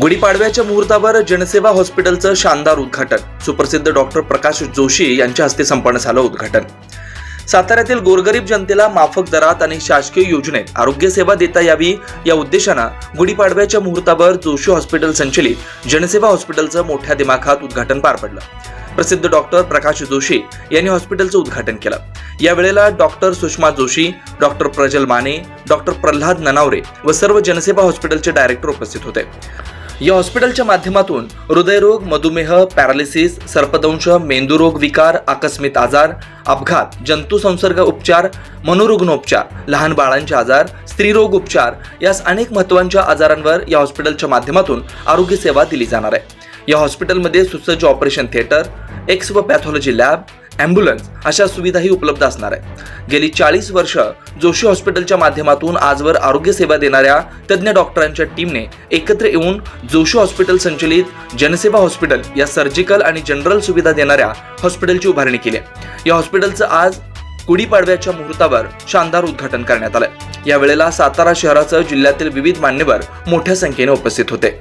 गुढीपाडव्याच्या मुहूर्तावर जनसेवा हॉस्पिटलचं शानदार उद्घाटन. सुप्रसिद्ध डॉक्टर प्रकाश जोशी यांच्या हस्ते संपन्न झालं उद्घाटन. साताऱ्यातील गोरगरीब जनतेला माफक दरात आणि शासकीय योजनेत आरोग्य सेवा देता यावी या उद्देशानं गुढीपाडव्याच्या मुहूर्तावर जोशी हॉस्पिटल संचलित जनसेवा हॉस्पिटलचं मोठ्या दिमाखात उद्घाटन पार पडलं. प्रसिद्ध डॉक्टर प्रकाश जोशी यांनी हॉस्पिटलचं उद्घाटन केलं. यावेळेला doctor Sushma Joshi doctor Prajal Mane doctor Pralhad Nanaware व सर्व जनसेवा हॉस्पिटलचे डायरेक्टर उपस्थित होते. या हॉस्पिटलच्या माध्यमातून हृदयरोग मधुमेह पॅरालिसिस सर्पदंश मेंदुरोग विकार आकस्मिक आजार अपघात जंतू संसर्ग उपचार मनोरुग्णोपचार लहान बाळांचे आजार स्त्रीरोग उपचार यास अनेक महत्त्वांच्या आजारांवर या हॉस्पिटलच्या माध्यमातून आरोग्य सेवा दिली जाणार आहे. या हॉस्पिटलमध्ये सुसज्ज ऑपरेशन थिएटर एक्स व पॅथॉलॉजी लॅब ॲम्ब्युलन्स अशा सुविधाही उपलब्ध असणार आहे. गेली चाळीस वर्ष जोशी हॉस्पिटलच्या माध्यमातून आजवर आरोग्य सेवा देणाऱ्या तज्ज्ञ डॉक्टरांच्या टीमने एकत्र येऊन जोशी हॉस्पिटल संचलित जनसेवा हॉस्पिटल या सर्जिकल आणि जनरल सुविधा देणाऱ्या हॉस्पिटलची उभारणी केली आहे. या हॉस्पिटलचं आज गुढीपाडव्याच्या मुहूर्तावर शानदार उद्घाटन करण्यात आलंय. या वेळेला सातारा शहरासह जिल्ह्यातील विविध मान्यवर मोठ्या संख्येने उपस्थित होते.